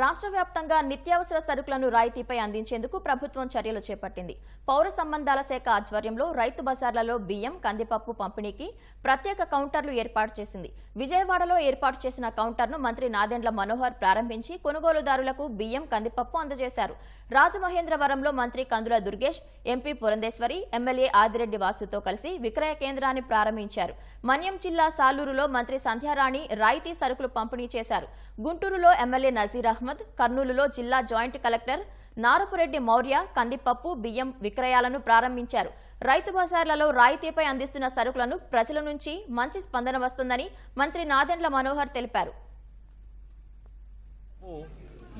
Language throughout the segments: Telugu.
రాష్ట్ర వ్యాప్తంగా నిత్యావసర సరుకులను రాయితీపై అందించేందుకు ప్రభుత్వం చర్యలు చేపట్టింది. పౌర సంబంధాల శాఖ ఆధ్వర్యంలో రైతు బజార్లలో బియ్యం కందిపప్పు పంపిణీకి ప్రత్యేక కౌంటర్లు ఏర్పాటు చేసింది. విజయవాడలో ఏర్పాటు చేసిన కౌంటర్ను మంత్రి నాదెండ్ల మనోహర్ ప్రారంభించి కొనుగోలుదారులకు బియ్యం కందిపప్పు అందజేశారు. రాజమహేంద్రవరంలో మంత్రి కందుల దుర్గేష్ ఎంపీ పురంధేశ్వరి ఎమ్మెల్యే ఆదిరెడ్డి వాసుతో కలిసి విక్రయ కేంద్రాన్ని ప్రారంభించారు. మన్యం జిల్లా సాలూరులో మంత్రి సంధ్యారాణి రాయితీ సరుకులు పంపిణీ చేశారు. గుంటూరులో ఎమ్మెల్యే నజీర్ అహ్మద్ అహ్మద్ కర్నూలులో జిల్లా జాయింట్ కలెక్టర్ నారపురెడ్డి మౌర్య కందిపప్పు బియ్యం విక్రయాలను ప్రారంభించారు. రైతు బజార్లలో రాయితీపై అందిస్తున్న సరుకులను ప్రజల నుంచి మంచి స్పందన వస్తుందని మంత్రి నాదెండ్ల మనోహర్ తెలిపారు.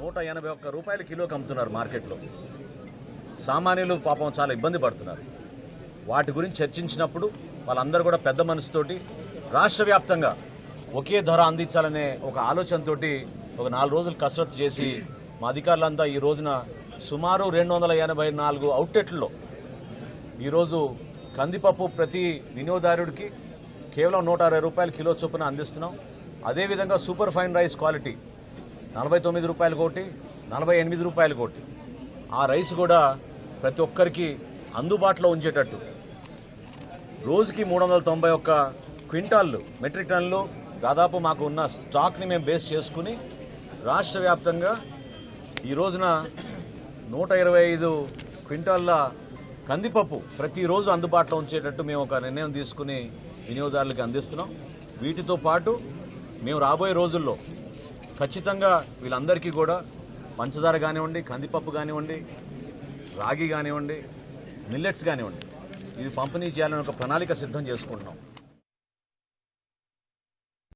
నూట ఎనభై ఒక్క రూపాయల కిలోకి అమ్ముతున్నారు మార్కెట్లో. సామాన్యులు పాపం చాలా ఇబ్బంది పడుతున్నారు. వాటి గురించి చర్చించినప్పుడు వాళ్ళందరూ కూడా పెద్ద మనసుతోటి రాష్ట్ర వ్యాప్తంగా ఒకే ధర అందించాలనే ఒక ఆలోచనతోటి ఒక నాలుగు రోజులు కసరత్తు చేసి మా అధికారులంతా ఈ రోజున సుమారు రెండు వందల ఎనభై నాలుగు అవుట్లెట్లలో ఈరోజు కందిపప్పు ప్రతి వినియోగదారుడికి కేవలం నూట అరవై రూపాయల కిలో చొప్పున అందిస్తున్నాం. అదేవిధంగా సూపర్ ఫైన్ రైస్ క్వాలిటీ నలభై తొమ్మిది రూపాయలు కోటి నలభై ఎనిమిది రూపాయలు కోటి. ఆ రైస్ కూడా ప్రతి ఒక్కరికి అందుబాటులో ఉంచేటట్టు. రోజుకి మూడు వందల తొంభై ఒక్క క్వింటాళ్ళు మెట్రిక్ టన్నులు దాదాపు మాకు ఉన్న స్టాక్ని మేము బేస్ చేసుకుని రాష్ట్ర వ్యాప్తంగా ఈ రోజున నూట ఇరవై ఐదు క్వింటాళ్ళ కందిపప్పు ప్రతిరోజు అందుబాటులో ఉంచేటట్టు మేము ఒక నిర్ణయం తీసుకుని వినియోగదారులకు అందిస్తున్నాం. వీటితో పాటు మేము రాబోయే రోజుల్లో ఖచ్చితంగా వీళ్ళందరికీ కూడా పంచదార కానివ్వండి కందిపప్పు కానివ్వండి రాగి కానివ్వండి మిల్లెట్స్ కానివ్వండి ఇది పంపిణీ చేయాలని ఒక ప్రణాళిక సిద్ధం చేసుకుంటున్నాం.